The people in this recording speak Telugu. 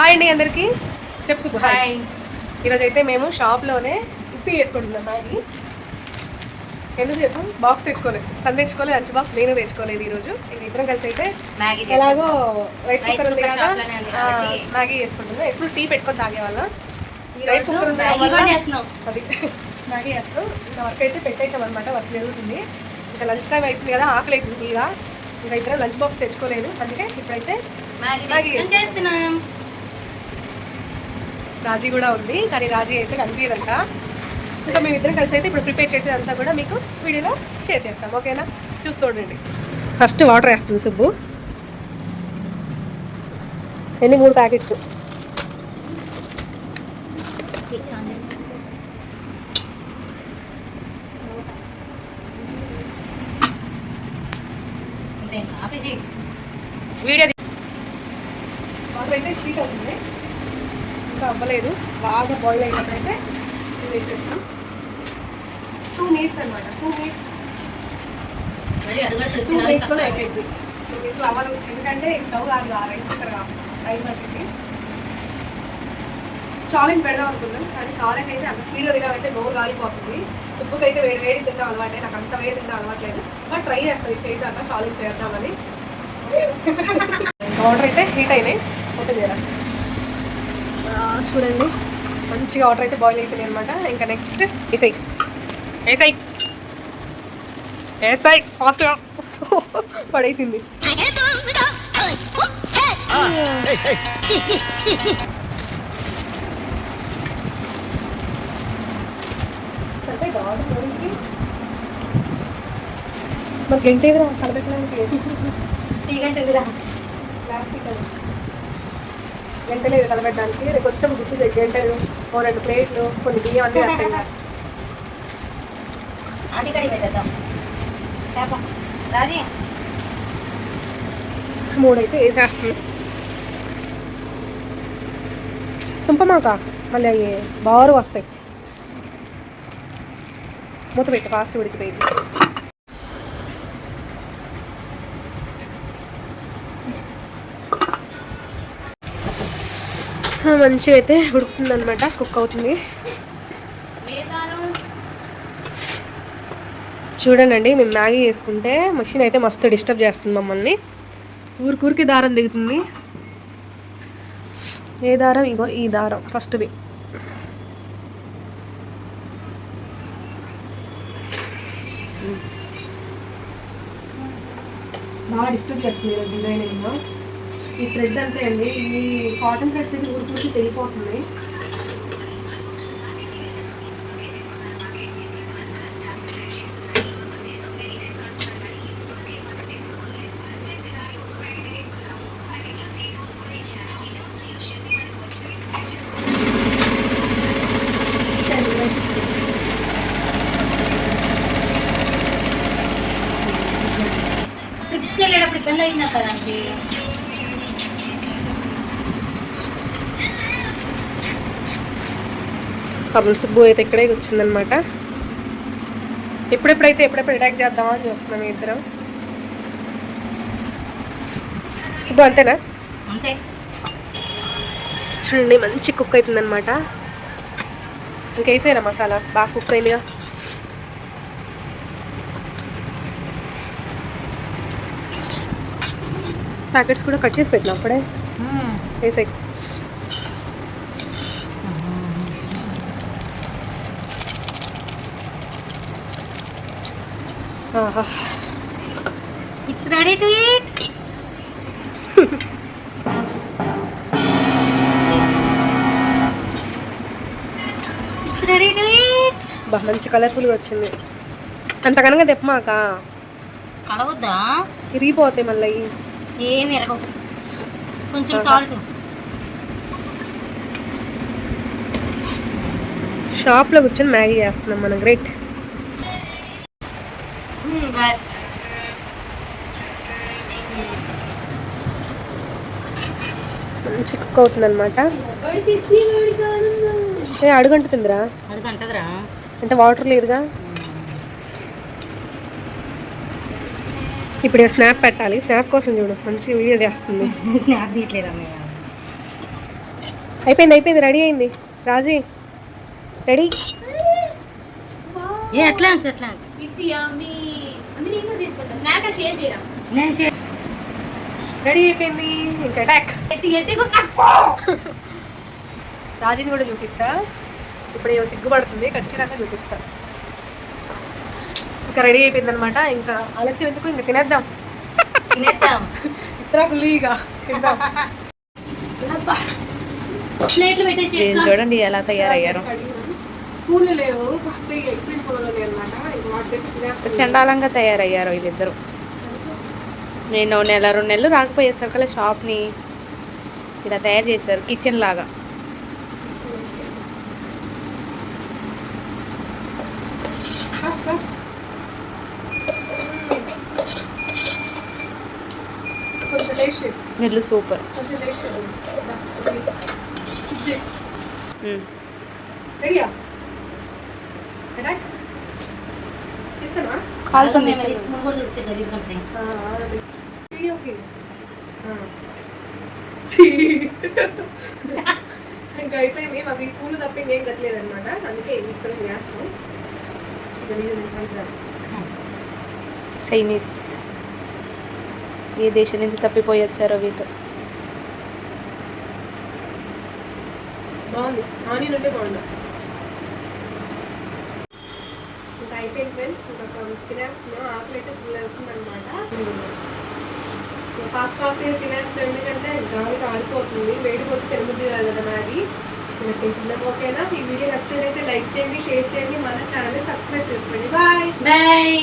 హాయ్ అండి అందరికి. చెప్పు హాయ్ ఈరోజు అయితే మేము షాప్లోనే ఇప్పి వేసుకుంటున్నాం మ్యాగీ ఎందుకు చెప్పు? బాక్స్ తెచ్చుకోలేదు. తను తెచ్చుకోలేదు లంచ్ బాక్స్ నేను తెచ్చుకోలేదు ఈరోజు. ఇద్దరం కలిసి అయితే ఎలాగో రైస్ కుక్కర్ ఉంది కదా ఉంది. మ్యాగీ వేసుకుంటున్నాం ఎప్పుడు టీ పెట్టుకొని తాగేవాళ్ళం? రైస్ కుక్కర్ చేస్తున్నాం. అది మ్యాగీ వేస్తాం ఇంకా వర్క్ అయితే పెట్టేసాం అనమాట వర్క్ జరుగుతుంది. ఇంకా లంచ్ టైం అవుతుంది కదా ఆకలి అవుతుంది ఇంకా ఇద్దరం లంచ్ బాక్స్ తెచ్చుకోలేదు. అందుకే ఇప్పుడైతే మ్యాగీ చేస్తున్నాం. రాజీ కూడా ఉంది కానీ రాజీ అయితే కనిపించదంట. ఇంకా మేము ఇద్దరం కలిసి అయితే ఇప్పుడు ప్రిపేర్ చేసేదంతా కూడా మీకు వీడియోలో షేర్ చేస్తాం ఓకేనా? చూస్తూ ఉండండి ఫస్ట్ వాటర్ వేస్తుంది సుబ్బు. ఎన్ని మూడు ప్యాకెట్స్? వీడియో వాటర్ అయితే హీట్ అవుతుంది. ఇంకా అవ్వలేదు. బాగా బాయిల్ అయినప్పుడైతే ఇది వేసేస్తాం. టూ మినిట్స్ అనమాట టూ మినిట్స్ టూ మినిట్స్లో అయిపోయింది. టూ మినిట్స్లో అవ్వదు ఎందుకంటే స్టవ్ కాదు ఆ రైస్ కుక్కర్ కాదు టైం పట్టింది. చాలెంజ్ పెడదాం అనుకున్నాం. కానీ చాలెంజ్ అయితే అంత స్పీడ్గా తినాలంటే నోరు గాలిపోతుంది సుబ్బుకి అయితే వేడి వేడి తింటాం అలవాటే. నాకు అంత వేడి తింటాం అలవాట్లేదు. బట్ ట్రై చేస్తాను. ఇది చేశాక ఛాలెంజ్ చేద్దామని. వాటర్ అయితే హీట్ అయినాయి. ఓకే చేయరా చూడండి. మంచిగా వాటర్ అయితే బాయిల్ అయిపోయినాయి అనమాట ఇంకా నెక్స్ట్ ఏసై. ఏసై. ఏసై ఫాస్ట్గా పడేసింది. మరి గంట ఎదురా కలపెట్టడానికి టీ గంటదిరా? ప్లాస్టిక్ అది గంట లేదు కలపెట్టడానికి రేపు వచ్చినప్పుడు గుర్తు గంటలు ఓ రెండు ప్లేట్లు కొన్ని బియ్యం అన్నీ మూడైతే వేసేస్తుంది. తుంపమాక మళ్ళీ అవి బారు వస్తాయి. మూత పెట్టి ఫాస్ట్ ఉడికిపోయింది. మంచిగా అయితే ఉడుకుతుంది అనమాట కుక్ అవుతుంది. చూడండి మేము మ్యాగీ చేసుకుంటే మషిన్ అయితే మస్తు డిస్టర్బ్ చేస్తుంది మమ్మల్ని. ఊరికూరికి దారం దిగుతుంది. ఏ దారం? ఇగో ఈ దారం ఫస్ట్ది బాగా డిస్టర్బ్ చేస్తుంది డిజైన్ డిజైనింగ్ ఈ థ్రెడ్ అంతే అండి. ఈ కాటన్ థ్రెడ్స్ అయితే ఊరికూరికి తెగిపోతుంది ట్రిప్స్కి వెళ్ళేటప్పుడు ఇబ్బంది అయిందా కదా సుబ్బు అయితే ఇక్కడే వచ్చిందనమాట ఎప్పుడెప్పుడైతే ఎప్పుడెప్పుడు అటాక్ చేద్దామా అని చూస్తున్నాం ఇద్దరం. సుబ్బు అంతేనా? అంతే. చూడండి మంచి కుక్ అవుతుందన్నమాట ఇంకేసేనా మసాలా? బాగా కుక్ అయిందిగా. ప్యాకెట్స్ కూడా కట్ చేసి పెట్టినా అప్పుడే? వేసాయి. It's ready to eat it's ready to eat బా మంచి కలర్ఫుల్గా వచ్చింది. అంత కనుక తెప్పమాక కలవద్దా? ఇరిగిపోతాయి మళ్ళీ. ఏమి ఎరగవు కొంచెం సాల్ట్ షాప్లో కూర్చొని మ్యాగీ చేస్తున్నాం మనం. గ్రేట్ బస్ మంచి కుక్ అవుతుంది అనమాట ఏ అడుగంటుందిరా అడుగంటదిరా. అంటే వాటర్ లేదుగా? ఇప్పుడు స్నాప్ పెట్టాలి. స్నాప్ కోసం చూడు మంచి వీడియో చేస్తుంది. స్నాప్ తీయట్లేదు అయిపోయింది అయిపోయింది రెడీ అయింది. రాజీ రెడీ? ఎట్లా ఎట్లా షేర్ రెడీ అయిపోయింది. ఇంకా అటాక్ రాజీని కూడా చూపిస్తా. ఇప్పుడు ఏమో సిగ్గుపడుతుంది. ఖచ్చితంగా చూపిస్తా. ఇంకా రెడీ అయిపోయింది అనమాట ఇంకా ఆలస్యం ఎందుకు? ఇంకా తినేద్దాం. తినేద్దాం. ఇస్తా ఫుల్లీగా. తిందాం. చూడండి ఎలా తయారయ్యారు. స్కూల్లో లేవు. ఎక్స్ప్రెస్ స్కూల్లో అనమాట చండాలంగా తయారయ్యారు వీళ్ళిద్దరు. నేను నెల రెండు నెలలు రాకపోయేసరికల్లా షాప్ని ఇలా తయారు చేశారు కిచెన్ లాగా. Smell super. రెడీయా? ఛీ. ఇంకా అయిపోయింది. మాకు ఈ స్కూల్ తప్ప ఇంకేం కట్టలేదు అనమాట అందుకే ఇక్కడ వేస్తాం. చైనీస్. ఏ దేశం నుంచి తప్పిపోయి వచ్చారో వీళ్ళు. బాగుంది. ఆనియన్ అంటే బాగుంది ఇంకా అయిపోయింది ఫ్రెండ్స్ ఇంకా తినేస్తున్నాం ఆకలి అయితే ఫుల్ అవుతుంది అనమాట ఫాస్ట్ ఫాస్ట్గా తినేస్తాం ఎందుకంటే గాలి ఆడిపోతుంది వేడి పోతే తినబుద్ది కాదు కదా మరి చిన్న ఓకేనా? ఈ వీడియో నచ్చినట్లయితే లైక్ చేయండి షేర్ చేయండి మన ఛానల్ సబ్స్క్రైబ్ చేసుకోండి. బాయ్! బాయ్!